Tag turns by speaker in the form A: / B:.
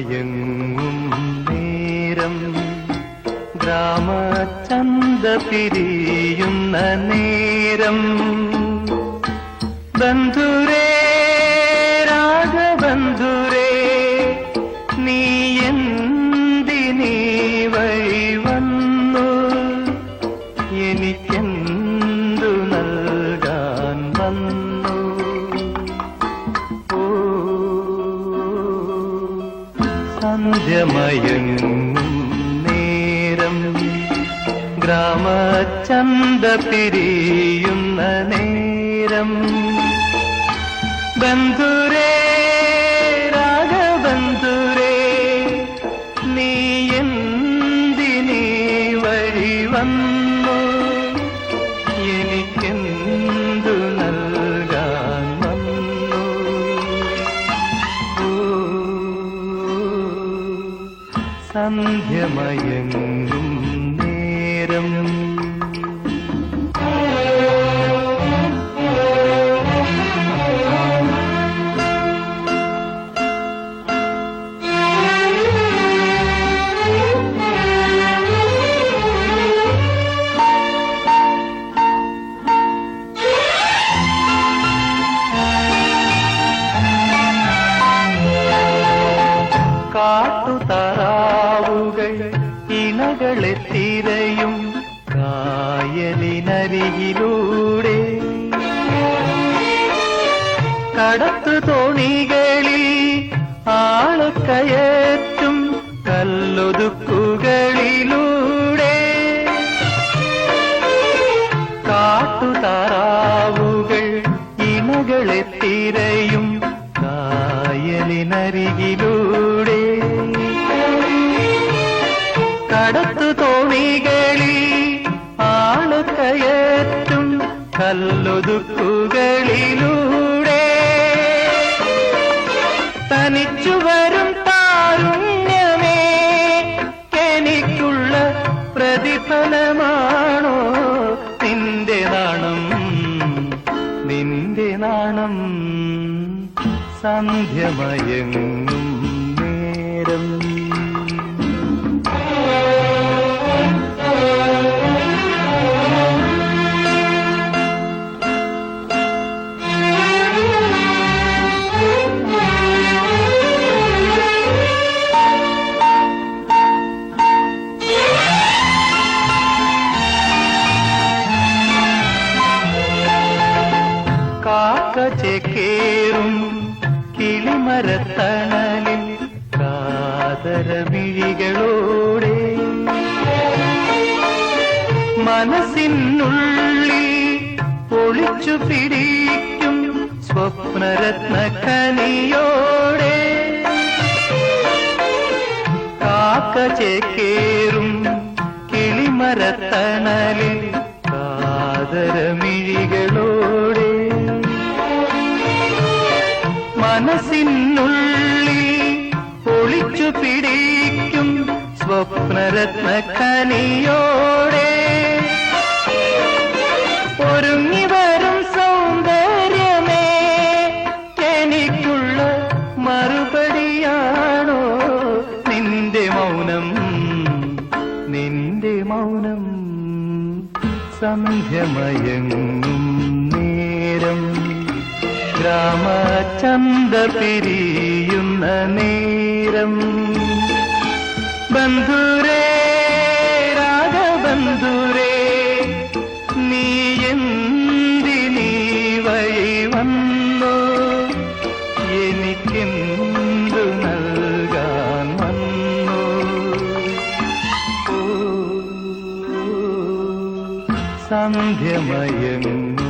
A: സന്ധ്യമയങ്ങും നേരം ഗ്രാമചന്ത പിരിയുന്ന നേരം ബന്ധുരേ സന്ധ്യമയങ്ങും നേരം ഗ്രാമചന്ത പിരിയുന്ന നേരം ബന്ധുരേ രാഗബന്ധുരേ നീ എന്തിനീ വഴി വന്നു സന്ധ്യമയങ്ങും നേരം ഇണകളെ തിരയും കായലിനരികിലൂടെ കടത്തു തോണികളിൽ ആള് കയറ്റും കല്ലൊതുക്കുകളിലൂടെ കാട്ടുതാറാവുകൾ ഇണകളെ തിരയും കായലിനരികിലൂടെ കടത്തു തോണികളിൽ ആൾ കയറ്റും കല്ലൊതുക്കുകളിലൂടെ. തനിച്ചു വരും താരുണ്യമേ എനിക്കുള്ള പ്രതിഫലമാണോ നിന്റെ നാണം? നിന്റെ നാണം സന്ധ്യമയങ്ങും. കിളിമരത്തണലിൽ കാതരവിഴികളോടെ മനസ്സിനുള്ളിൽ പൊളിച്ചു പിടിക്കും സ്വപ്നരത്ന കനിയോടെ കാക്ക ചേക്കേറും കിളിമരത്തണലിൽ മനസ്സിനുള്ളിൽ പൊളിച്ചു പിടിക്കും സ്വപ്നരത്ന കനിയോടെ ഒരുങ്ങി വരും സൗന്ദര്യമേ എനിക്കുള്ള മറുപടിയാണോ? നിന്റെ മൗനം നിന്റെ മൗനം സന്ധ്യമയങ്ങും നേരം. ഗ്രാമചന്ത പിരിയുന്ന നേരം. ബന്ധുരേ രാഗബന്ധുരേ നീ എന്തിനീ വഴി വന്നു? എനിക്കെന്തു നൽകാൻ വന്നു? സന്ധ്യമയങ്ങും